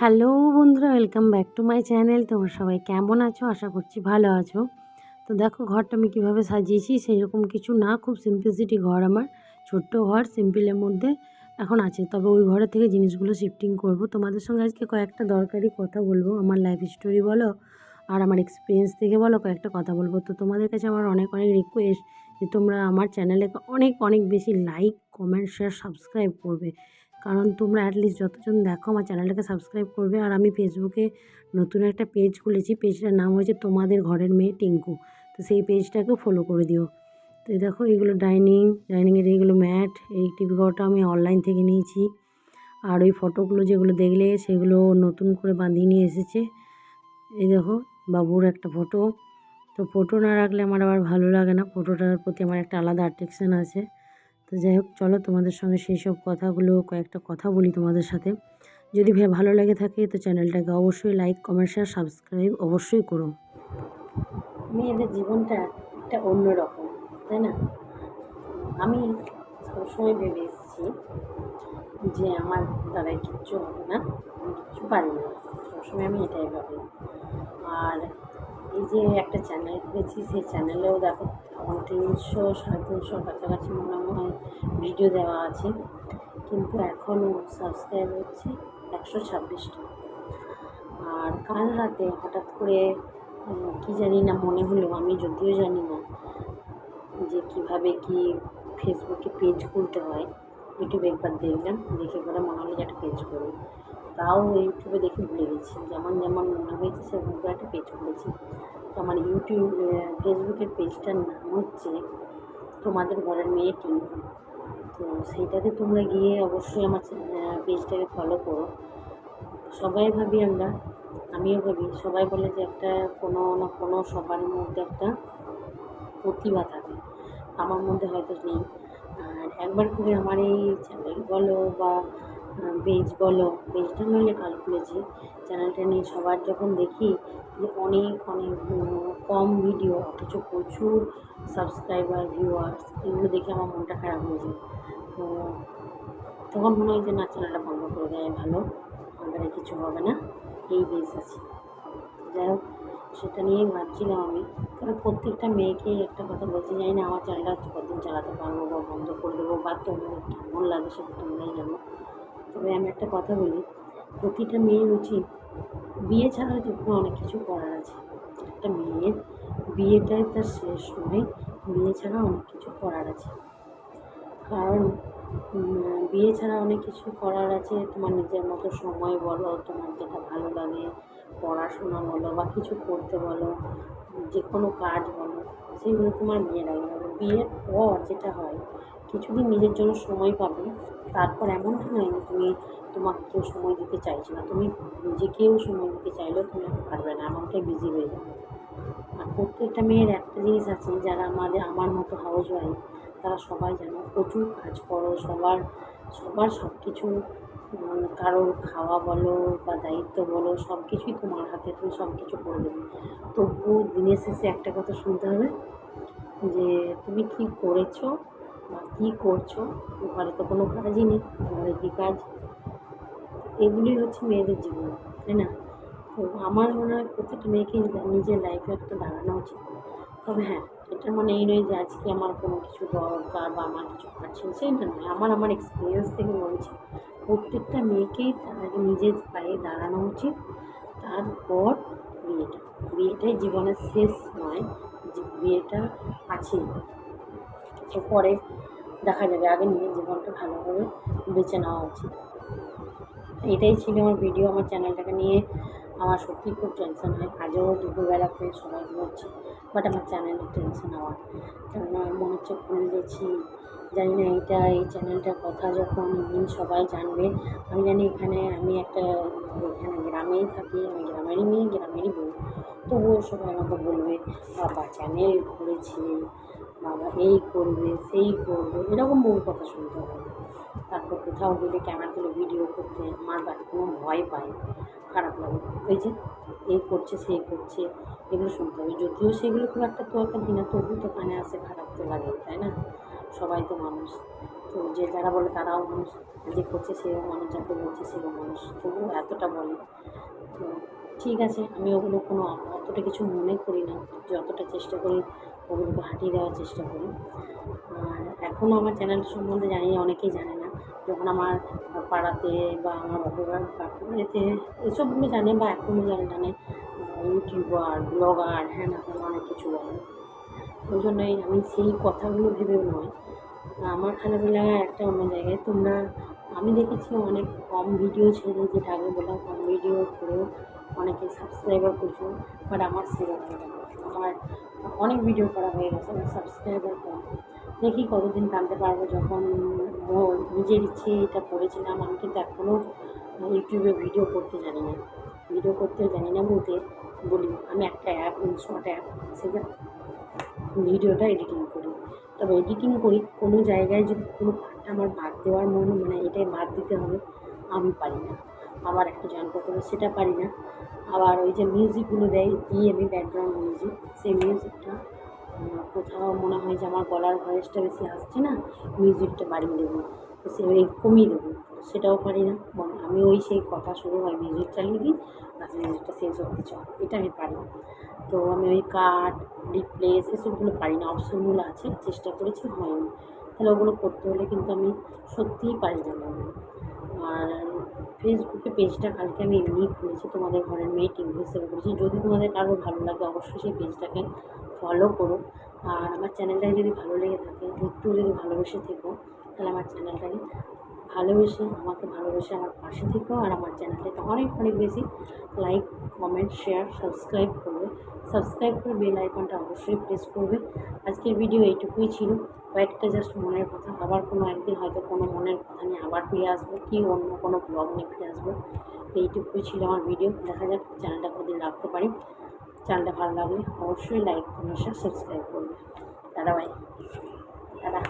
Hello বন্ধুরা, welcome back to my channel. তোমরা সবাই কেমন আছো? আশা করছি ভালো আছো। তো দেখো, ঘরটা আমি কীভাবে সাজিয়েছি সেই রকম কিছু না, খুব সিম্পলিসিটি ঘর আমার। ছোট্ট ঘর সিম্পলের মধ্যে এখন আছে। তবে ওই ঘরের থেকে জিনিসগুলো শিফটিং করব। তোমাদের সঙ্গে আজকে কয়েকটা দরকারি কথা বলব। আমার লাইফ স্টোরি বলো, আর আমার এক্সপিরিয়েন্স থেকে বলো, কয়েকটা কথা বলব। তো তোমাদের কাছে আমার অনেক অনেক রিকোয়েস্ট যে তোমরা আমার চ্যানেলে অনেক অনেক বেশি লাইক কমেন্ট শেয়ার সাবস্ক্রাইব করবে। কারণ তোমরা অ্যাটলিস্ট যতজন দেখো আমার চ্যানেলটাকে সাবস্ক্রাইব করবে, আর আমি ফেসবুকে নতুন একটা পেজ খুলেছি পেজটার নাম হয়েছে তোমাদের ঘরের মেয়ে টিঙ্কু। তো সেই পেজটাকেও ফলো করে দিও। তো দেখো, এইগুলো ডাইনিং ডাইনিংয়ের এইগুলো ম্যাট এই টিভি ঘরটা আমি অনলাইন থেকে নিয়েছি। আর ওই ফটোগুলো যেগুলো দেখলে সেগুলো নতুন করে বাঁধিয়ে নিয়ে এসেছে। এই দেখো, বাবুর একটা ফটো তো ফটো না রাখলে আমার আবার ভালো লাগে না। ফটোটার প্রতি আমার একটা আলাদা অ্যাট্রাকশান আছে। তো যাই হোক, চলো তোমাদের সঙ্গে সেই সব কথাগুলো, কয়েকটা কথা বলি তোমাদের সাথে। যদি ভালো লেগে থাকে তো চ্যানেলটাকে অবশ্যই লাইক, কমেন্ট, শেয়ার, সাবস্ক্রাইব অবশ্যই করো। মেয়েদের জীবনটা একটা অন্যরকম তাই না? আমি সবসময় ভেবে এসেছি যে আমার দ্বারাই কিচ্ছু হবে না, আমি কিচ্ছু পারি না। সবসময় আমি এটাই ভাবি। আর এই যে একটা চ্যানেল খুলেছি সেই চ্যানেলেও দেখো আমার তিনশো, সাড়ে তিনশোর কাছাকাছি মনে হয় ভিডিও দেওয়া আছে। কিন্তু এখনও সাবস্ক্রাইব হচ্ছে একশো ছাব্বিশটা। আর কাল রাতে হঠাৎ করে কী জানি না মনে হলো, আমি যদিও জানি না যে কীভাবে কি ফেসবুকে পেজ খুলতে হয় ইউটিউবে একবার দেখলাম, দেখে পরে মনে হলো যে একটা পেজ করি তাও ইউটিউবে দেখে ভুলে গেছি। যেমন যেমন মনে হয়েছে সেরকম করে একটা পেজ খুলেছি। তো আমার ইউটিউব ফেসবুকের পেজটার নাম হচ্ছে তোমাদের ঘরের মেয়ে টিঙ্কু তো সেইটাতে তোমরা গিয়ে অবশ্যই আমার পেজটাকে ফলো করো। সবাই ভাবি আমরা, আমিও ভাবি, সবাই বলে যে একটা কোনো না কোনো সবার মধ্যে একটা প্রতিভা থাকে। আমার মধ্যে হয়তো নেই। আর একবার করে আমার এই চ্যানেল বলো বা পেজ বলো পেজটা নইলে কাল খুলেছি চ্যানেলটা নিয়ে সবার যখন দেখি যে অনেক অনেক কম ভিডিও, অথচ প্রচুর সাবস্ক্রাইবার ভিউয়ার্স এগুলো দেখে আমার মনটা খারাপ হয়ে যায়। তো তখন মনে হয় যে, না, চ্যানেলটা বন্ধ করে দেয় ভালো, আমাদের কিছু হবে না। এই বেস আছে। যাই হোক, সেটা নিয়েই ভাবছিলাম আমি। কারণ প্রত্যেকটা মেয়েকেই একটা কথা বলতে চাই না, আমার চ্যানেলটা কতদিন চালাতে পারব বা বন্ধ করে দেবো, বা তোমাদের কেমন লাগে সেটা তোমরাই জানো তবে আমি একটা কথা বলি, প্রতিটা মেয়ের উচিত বিয়ে ছাড়া যেগুলো অনেক কিছু করার আছে। একটা মেয়ের বিয়েটাই তার শেষ নয়, বিয়ে ছাড়া অনেক কিছু করার আছে। কারণ বিয়ে ছাড়া অনেক কিছু করার আছে, তোমার নিজের মতো সময় বলো, তোমার যেটা ভালো লাগে, পড়াশোনা বলো বা কিছু করতে বলো, যে কোনো কাজ বলো, সেগুলো তোমার বিয়ের আগে বিয়ের পর যেটা হয় কিছুদিন নিজের জন্য সময় পাবে। তারপর এমনটা নয় তুমি তোমাকে কেউ সময় দিতে চাইছে না। তুমি নিজেকেও সময় দিতে চাইলেও তুমি পারবে না। এমনটাই বিজি হয়ে যাবে। আর প্রত্যেকটা মেয়ের একটা জিনিস আছে, যারা আমাদের, আমার মতো হাউস ওয়াইফ তারা সবাই জানো প্রচুর কাজ করো, সবার সবার সব কিছু কারোর খাওয়া বলো বা দায়িত্ব বলো সব কিছুই তোমার হাতে, তুমি সব কিছু করে দেবে। তবুও দিনের শেষে একটা কথা শুনতে হবে যে, তুমি কী করেছ কী করছ? ঘরে তো কোনো কাজই নেই, ঘরে কী কাজ? এগুলি হচ্ছে মেয়েদের জীবন, তাই না? তো আমার মনে হয় প্রত্যেকটা মেয়েকে নিজের লাইফে একটা দাঁড়ানো উচিত। তবে হ্যাঁ এটা মানে এই নয় যে আজকে আমার কোনো কিছু দরকার বা আমার কিছু পাচ্ছি সেইটা নয়, আমার আমার এক্সপিরিয়েন্স থেকে বলছি প্রত্যেকটা মেয়েকেই তার নিজের পায়ে দাঁড়ানো উচিত, তারপর বিয়েটা। বিয়েটাই জীবনের শেষ নয়, যে বিয়েটা আছেই। তো পরে দেখা যাবে, আগে নিজের জীবনটা ভালোভাবে বেছে নেওয়া উচিত। এটাই ছিল আমার ভিডিও আমার চ্যানেলটাকে নিয়ে আমার সত্যিই খুব টেনশন হয়। আজও দুপুরবেলাতে সবাই বলছে বাট আমার চ্যানেলের টেনশন আমার কেননা মনে হচ্ছে ভুল গেছি জানি না এটা, এই চ্যানেলটার কথা যখন সবাই জানবে, আমি জানি এখানে আমি একটা, এখানে গ্রামেই থাকি, আমি গ্রামেরই মেয়ে, গ্রামেরই বই তবুও সবাই আমাকে বলবে, বাবা চ্যানেল খুলেছে বাবা, এই করবে, সেই করবে, এরকম বহু কথা শুনতে হবে। তারপর কোথাও গেলে ক্যামেরা তুলে ভিডিও করতে আমার বাড়ি কোনো ভয় পায়, খারাপ লাগে। ওই যে এই করছে সেই করছে, এগুলো শুনতে হবে। যদিও সেগুলো খুব একটা তো একটা না তবু তো কানে আসে খারাপ তো লাগে তাই না? সবাই তো মানুষ। তো যে যারা বলে তারাও মানুষ, যে করছে সেও মানুষ, যাকে বলছে সেও মানুষ। তবুও এতটা বলে। তো ঠিক আছে, আমি ওগুলো কোনো অতটা কিছু মনে করি না। যতটা চেষ্টা করি, ওগুলোকে হাঁটিয়ে দেওয়ার চেষ্টা করি। আর এখনও আমার চ্যানেল সম্বন্ধে জানি অনেকেই জানে না। যখন আমার পাড়াতে বা আমার বাবার এতে এসবগুলো জানে বা এখনও জানে জানে ইউটিউবার ব্লগার হ্যাঁ না অনেক কিছু বলে ওই জন্যই আমি সেই কথাগুলো ভেবেও নয়। আমার খারাপ লাগা একটা অন্য জায়গায়, তোমরা আমি দেখেছি অনেক কম ভিডিও ছেড়ে যেটা আগে বললাম, কম ভিডিও করেও অনেকে সাবস্ক্রাইবার করছ বাট আমার সেরকম। আমার অনেক ভিডিও করা হয়ে গেছে আমার সাবস্ক্রাইবার কম। দেখি কতদিন টানতে পারব যখন নিজের ইচ্ছে এটা করেছিলাম, আমি কিন্তু এখনও ইউটিউবে ভিডিও করতে জানি না। ভিডিও করতে জানি না বলতে বলি, আমি একটা অ্যাপ ইনশর্ট অ্যাপ সেটা ভিডিওটা এডিটিং করি। তবে এডিটিং করি, কোনো জায়গায় যদি কোনো পার্টটা আমার বাদ দেওয়ার মনে মানে এটাই বাদ দিতে হবে, আমি পারি না। আবার একটা জয়েন করতে হবে, সেটা পারি না। আবার ওই যে মিউজিকগুলো দেয় দিই আমি ব্যাকগ্রাউন্ড মিউজিক সেই মিউজিকটা কোথাও মনে হয় যে আমার গলার ভয়েসটা বেশি আসছে না মিউজিকটা বাড়িয়ে দেবো সে কমিয়ে দেবো, সেটাও পারি না আমি ওই সেই কথা শুরু হয় মিউজিক চালিয়ে দিই বাস মিউজিকটা শেষ হতে চাও এটা আমি পারি না। তো আমি ওই কাট রিপ্লেস এসবগুলো পারি না অপশনগুলো আছে, চেষ্টা করেছি, হয়নি। তাহলে ওগুলো করতে হলে কিন্তু আমি সত্যিই পারি না। আর ফেসবুকে পেজটা কালকে আমি এমনিই খুলেছি, তোমাদের ঘরের মেয়ে টিভি হিসেবে করেছি যদি তোমাদের কারও ভালো লাগে, অবশ্যই সেই পেজটাকে ফলো করো। আর আমার চ্যানেলটাকে যদি ভালো লেগে থাকে, একটু যদি ভালোবেসে থেকো, তাহলে আমার চ্যানেলটাকে ভালোবেসে, আমাকে ভালোবেসে আমার পাশে থেকো আর আমার চ্যানেলটাকে অনেক অনেক বেশি লাইক কমেন্ট শেয়ার সাবস্ক্রাইব করবে। সাবস্ক্রাইব করে বেল আইকনটা অবশ্যই প্রেস করবে। আজকের ভিডিও এইটুকুই ছিল। কয়েকটা জাস্ট মনের কথা। আবার কোনো একদিন হয়তো কোনো মনের কথা নিয়ে আবার ফিরে আসব কি অন্য কোনো ব্লগ নিয়ে ফিরে আসব। এইটুকুই ছিল আমার ভিডিও দেখা যাক চ্যানেলটা কদিন রাখতে পারি। চ্যানেলটা ভালো লাগলে অবশ্যই লাইক কমেন্ট শেয়ার সাবস্ক্রাইব করবে। দাদা ভাই। দাদা।